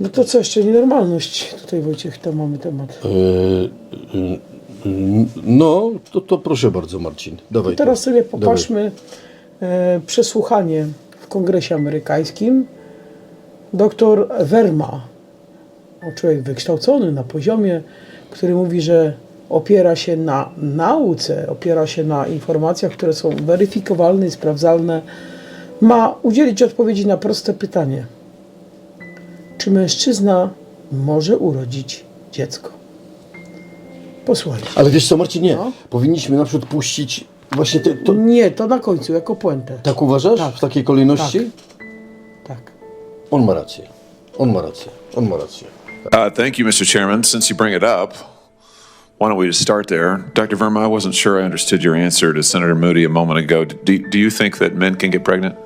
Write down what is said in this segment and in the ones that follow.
No to co jeszcze nienormalność? Tutaj Wojciech, to mamy temat. E, No, to, to proszę bardzo, Marcin. Dawaj. Teraz sobie popatrzmy e, przesłuchanie w Kongresie Amerykańskim. Doktor Verma, o człowiek wykształcony na poziomie, który mówi, że opiera się na nauce, opiera się na informacjach, które są weryfikowalne i sprawdzalne, ma udzielić odpowiedzi na proste pytanie. Czy mężczyzna może urodzić dziecko? Posłuchajcie. Ale wiesz co, Marcin, nie. No. Powinniśmy na przykład puścić właśnie te, to, Nie, to na końcu, jako puentę. Tak uważasz? Tak. W takiej kolejności? Tak. On ma rację. On ma rację. On ma rację. Uh, thank you, Mr. Chairman. Since you bring it up, why don't we just start there? Dr. Verma, I wasn't sure I understood your answer to Senator Moody a moment ago. Do, do you think that men can get pregnant?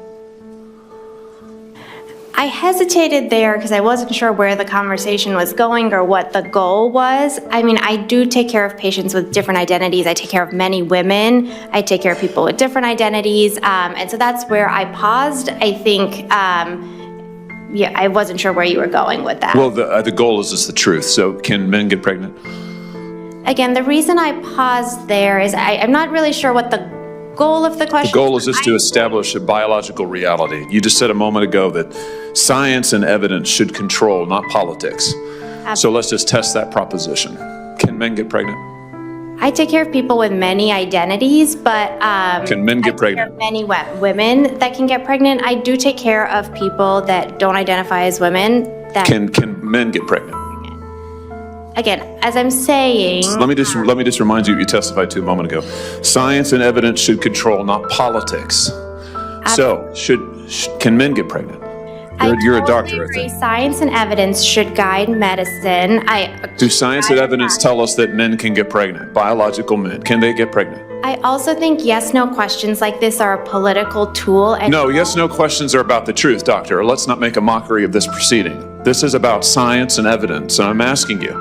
I hesitated there because I wasn't sure where the conversation was going or what the goal was. I mean, I do take care of patients with different identities. I take care of many women. I take care of people with different identities. Um, and so that's where I paused. I think, um, yeah, I wasn't sure where you were going with that. Well, the, uh, the goal is just the truth. So, can men get pregnant? Again, the reason I paused there is I, I'm not really sure what the goal of the The goal is just to establish a biological reality. You just said a moment ago that science and evidence should control, not politics. So, let's just test that proposition. Can men get pregnant? I take care of people with many identities, but um, Can men get I take care pregnant? Many we- women that can get pregnant. I do take care of people that don't identify as women. That Can, can men get pregnant? Again, as I'm saying, Let me just let me just remind you what you testified to a moment ago. Science and evidence should control, not politics. So, should sh- can men get pregnant? You're, you're a doctor, I agree. think. Science and evidence should guide medicine. I Do science and evidence tell us that men can get pregnant? Biological men, can they get pregnant? I also think yes/no questions like this are a political tool. And No, yes, no questions are about the truth, doctor. Let's not make a mockery of this proceeding. This is about science and evidence, and I'm asking you.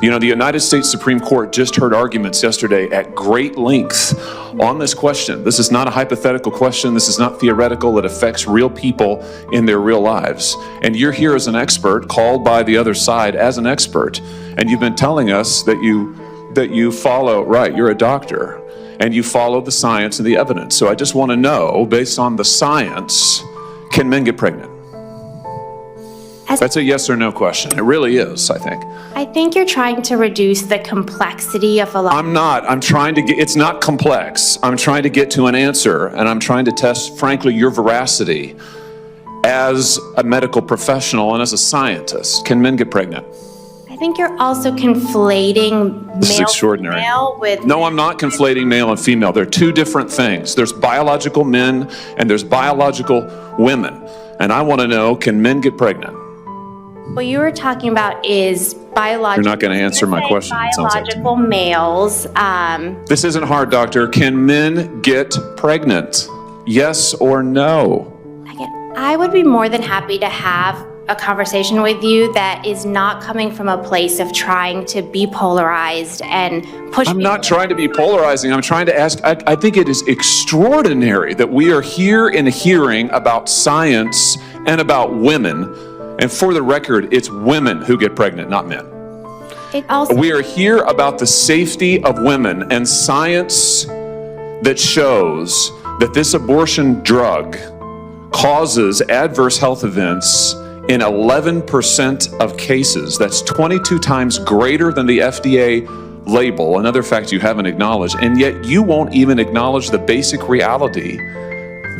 You know, the United States Supreme Court just heard arguments yesterday at great length on this question. This is not a hypothetical question. This is not theoretical. It affects real people in their real lives. And you're here as an expert, called by the other side as an expert, and you've been telling us that you that you follow right. You're a doctor, and you follow the science and the evidence. So I just want to know, based on the science, can men get pregnant? As- That's a yes or no question. It really is, I think. I think you're trying to reduce the complexity of a lot. I'm not. I'm trying to get, it's not complex. I'm trying to get to an answer, and I'm trying to test, frankly, your veracity as a medical professional and as a scientist. Can men get pregnant? I think you're also conflating This is male extraordinary. female with No, I'm not conflating male and female. They're two different things. There's biological men and there's biological women. And I want to know can men get pregnant? What you were talking about is biological. You're not gonna answer my question, it sounds like to me. Biological males. Um, This isn't hard, doctor. Can men get pregnant? Yes or no? I would be more than happy to have a conversation with you that is not coming from a place of trying to be polarized and push. I'm not people- trying to be polarizing. I'm trying to ask. I, I think it is extraordinary that we are here in a hearing about science and about women. And for the record, it's women who get pregnant, not men. We are here about the safety of women and science that shows that this abortion drug causes adverse health events in 11% of cases. That's 22 times greater than the FDA label, another fact you haven't acknowledged. And yet you won't even acknowledge the basic reality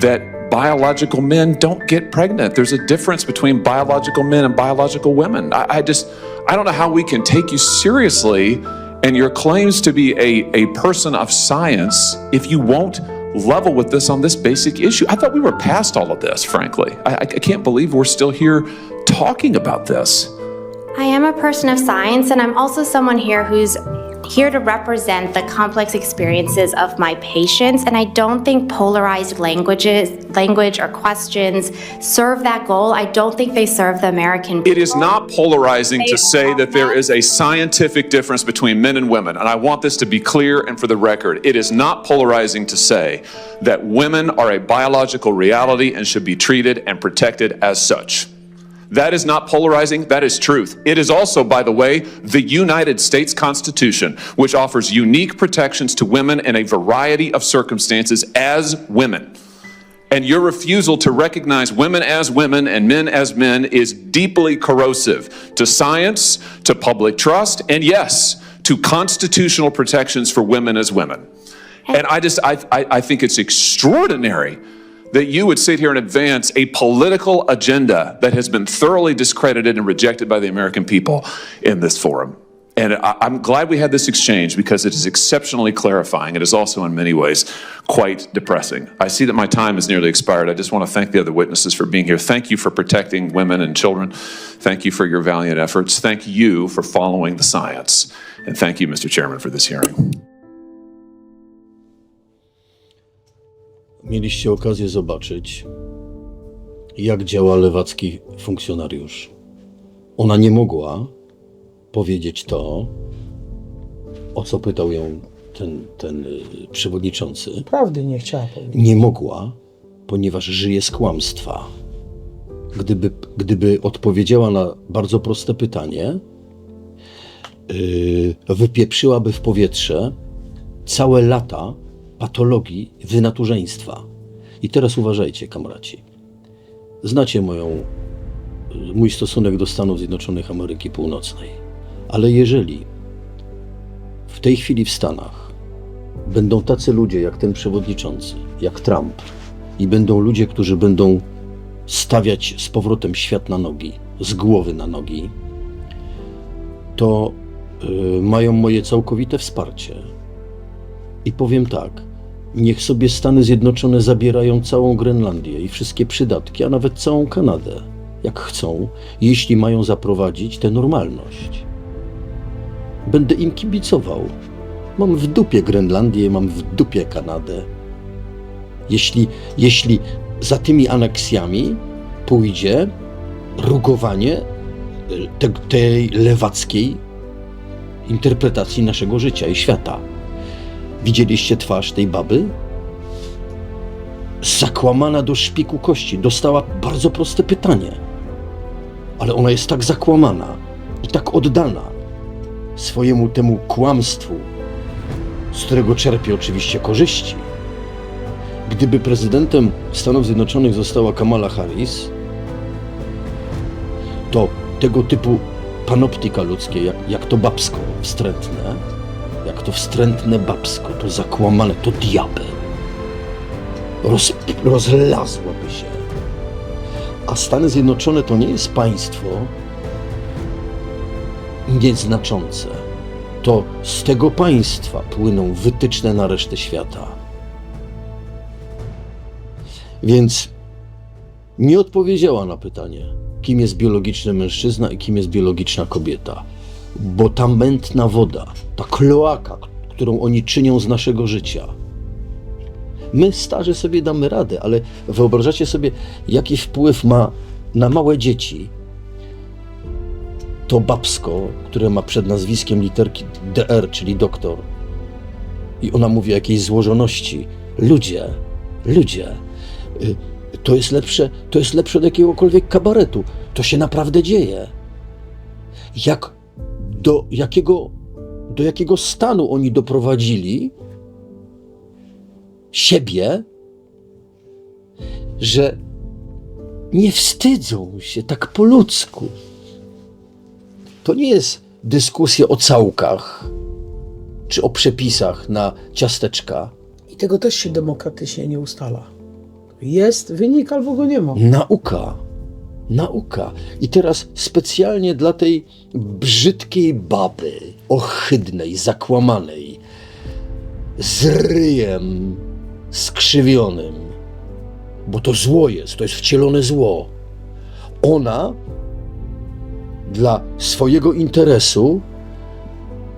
that biological men don't get pregnant. There's a difference between biological men and biological women. I, I just, I don't know how we can take you seriously and your claims to be a, a person of science if you won't level with this on this basic issue. I thought we were past all of this, frankly. I, I can't believe we're still here talking about this. I am a person of science, and I'm also someone here who's here to represent the complex experiences of my patients. And I don't think polarized languages, language or questions serve that goal. I don't think they serve the American. It is not polarizing They to say that there is a scientific difference between men and women. And I want this to be clear and for the record. It is not polarizing to say that women are a biological reality and should be treated and protected as such. That is not polarizing, that is truth. It is also, by the way, the United States Constitution, which offers unique protections to women in a variety of circumstances as women. And your refusal to recognize women as women and men as men is deeply corrosive to science, to public trust, and yes, to constitutional protections for women as women. And I just, I, I, I think it's extraordinary that you would sit here and advance a political agenda that has been thoroughly discredited and rejected by the American people in this forum. And I'm glad we had this exchange because it is exceptionally clarifying. It is also, in many ways, quite depressing. I see that my time has nearly expired. I just want to thank the other witnesses for being here. Thank you for protecting women and children. Thank you for your valiant efforts. Thank you for following the science. And thank you, Mr. Chairman, for this hearing. Mieliście okazję zobaczyć, jak działa lewacki funkcjonariusz. Ona nie mogła powiedzieć to, o co pytał ją ten, ten y, przewodniczący. Prawdy nie chciała powiedzieć. Nie mogła, ponieważ żyje z kłamstwa. Gdyby, gdyby odpowiedziała na bardzo proste pytanie, yy, wypieprzyłaby w powietrze całe lata patologii wynaturzeństwa. I teraz uważajcie, kamraci. Znacie moją, mój stosunek do Stanów Zjednoczonych Ameryki Północnej. Ale jeżeli w tej chwili w Stanach będą tacy ludzie jak ten przewodniczący, jak Trump, i będą ludzie, którzy będą stawiać z powrotem świat na nogi, z głowy na nogi, to y, mają moje całkowite wsparcie. I powiem tak, niech sobie Stany Zjednoczone zabierają całą Grenlandię i wszystkie przydatki, a nawet całą Kanadę, jak chcą, jeśli mają zaprowadzić tę normalność. Będę im kibicował. Mam w dupie Grenlandię, mam w dupie Kanadę. Jeśli, jeśli za tymi aneksjami pójdzie rugowanie te, tej lewackiej interpretacji naszego życia i świata. Widzieliście twarz tej baby? Zakłamana do szpiku kości. Dostała bardzo proste pytanie. Ale ona jest tak zakłamana i tak oddana swojemu temu kłamstwu, z którego czerpie oczywiście korzyści. Gdyby prezydentem Stanów Zjednoczonych została Kamala Harris, to tego typu panoptika ludzkie, jak, jak to babsko wstrętne, jak to wstrętne babsko, to zakłamane, to diabeł, roz, się. A Stany Zjednoczone to nie jest państwo nieznaczące. To z tego państwa płyną wytyczne na resztę świata. Więc nie odpowiedziała na pytanie, kim jest biologiczny mężczyzna i kim jest biologiczna kobieta. Bo ta mętna woda, ta kloaka, którą oni czynią z naszego życia. My, starzy, sobie damy radę, ale wyobrażacie sobie, jaki wpływ ma na małe dzieci to babsko, które ma przed nazwiskiem literki DR, czyli doktor. I ona mówi o jakiejś złożoności. Ludzie, ludzie, y, to jest lepsze, to jest lepsze od jakiegokolwiek kabaretu. To się naprawdę dzieje. Jak do jakiego, do jakiego stanu oni doprowadzili siebie, że nie wstydzą się tak po ludzku. To nie jest dyskusja o całkach czy o przepisach na ciasteczka. I tego też się demokratycznie nie ustala. Jest wynik albo go nie ma. Nauka. Nauka. I teraz specjalnie dla tej brzydkiej baby, ohydnej, zakłamanej, z ryjem skrzywionym, bo to zło jest, to jest wcielone zło. Ona dla swojego interesu,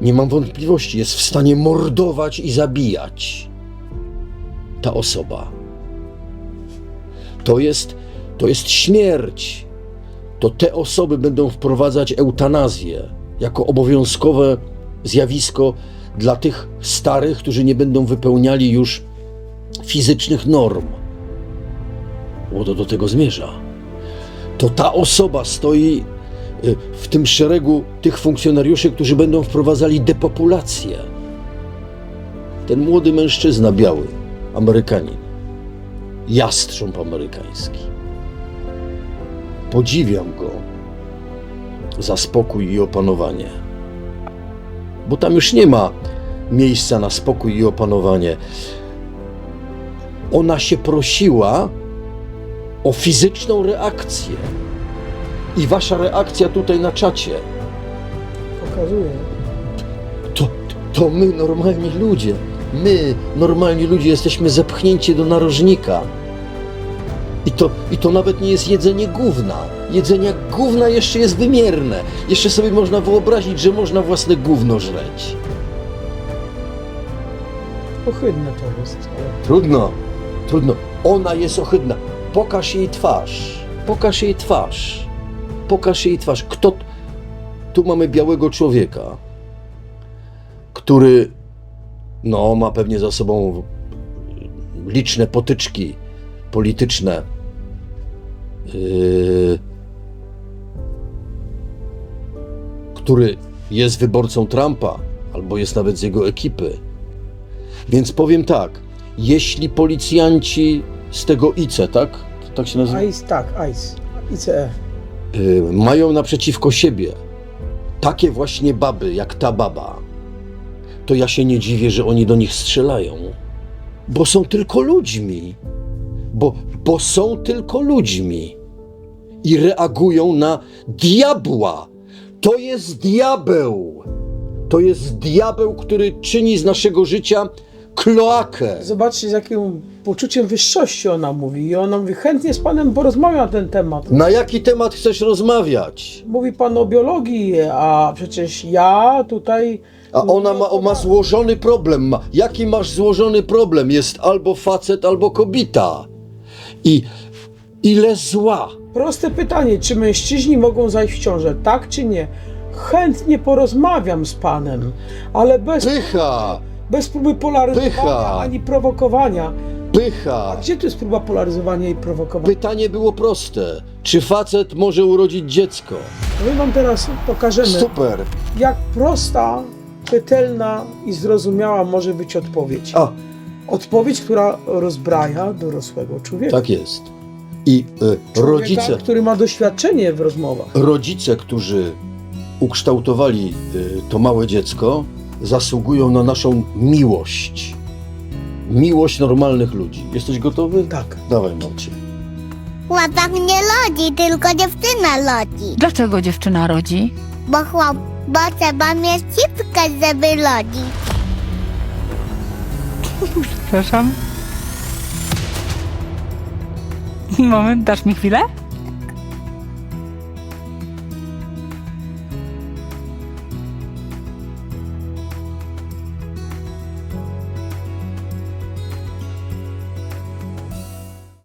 nie mam wątpliwości, jest w stanie mordować i zabijać. Ta osoba. To jest, to jest śmierć. To te osoby będą wprowadzać eutanazję jako obowiązkowe zjawisko dla tych starych, którzy nie będą wypełniali już fizycznych norm. Bo to do tego zmierza. to ta osoba stoi y, w tym szeregu tych funkcjonariuszy, którzy będą wprowadzali depopulację. Ten młody mężczyzna biały, Amerykanin, jastrząb amerykański. Podziwiam go za spokój i opanowanie. Bo tam już nie ma miejsca na spokój i opanowanie. Ona się prosiła o fizyczną reakcję. I wasza reakcja tutaj na czacie, Pokazuje. to, to my, normalni ludzie, my, normalni ludzie, jesteśmy zepchnięci do narożnika. I to, I to nawet nie jest jedzenie gówna. Jedzenie gówna jeszcze jest wymierne. Jeszcze sobie można wyobrazić, że można własne gówno żreć. Ohydne to jest. Trudno, trudno. Ona jest ohydna. Pokaż jej twarz. Pokaż jej twarz. Pokaż jej twarz. Kto. Tu mamy białego człowieka, który no, ma pewnie za sobą liczne potyczki polityczne. Yy, który jest wyborcą Trumpa, albo jest nawet z jego ekipy. Więc powiem tak, jeśli policjanci z tego ICE, tak? Tak się nazywa? ICE, tak, ICE. ICE. Y, mają naprzeciwko siebie takie właśnie baby, jak ta baba, to ja się nie dziwię, że oni do nich strzelają. Bo są tylko ludźmi. Bo, bo są tylko ludźmi. I reagują na diabła. To jest diabeł. To jest diabeł, który czyni z naszego życia kloakę. Zobaczcie, z jakim poczuciem wyższości ona mówi. I ona mówi, chętnie z panem porozmawiam na ten temat. Na jaki temat chcesz rozmawiać? Mówi pan o biologii, a przecież ja tutaj... A ona ma, ma złożony problem. Jaki masz złożony problem? Jest albo facet, albo kobita. I ile zła. Proste pytanie, czy mężczyźni mogą zajść w ciążę, tak czy nie? Chętnie porozmawiam z panem, ale bez, Pycha, bez próby polaryzowania Pycha. ani prowokowania. pycha. Gdzie tu jest próba polaryzowania i prowokowania? Pytanie było proste. Czy facet może urodzić dziecko? My wam teraz pokażemy, Super. jak prosta, czytelna i zrozumiała może być odpowiedź. A, Odpowiedź, która rozbraja dorosłego człowieka. tak jest. I y, Człowieka, rodzice, który ma doświadczenie w rozmowach. rodzice, którzy ukształtowali y, to małe dziecko, zasługują na naszą miłość. Miłość normalnych ludzi. Jesteś gotowy? Tak. Dawaj, Marcin. Chłopak nie lodzi, tylko dziewczyna lodzi. Dlaczego dziewczyna rodzi? Bo chłop, bo trzeba mieć cipkę, żeby lodzić. Przepraszam. Moment, dasz mi chwilę?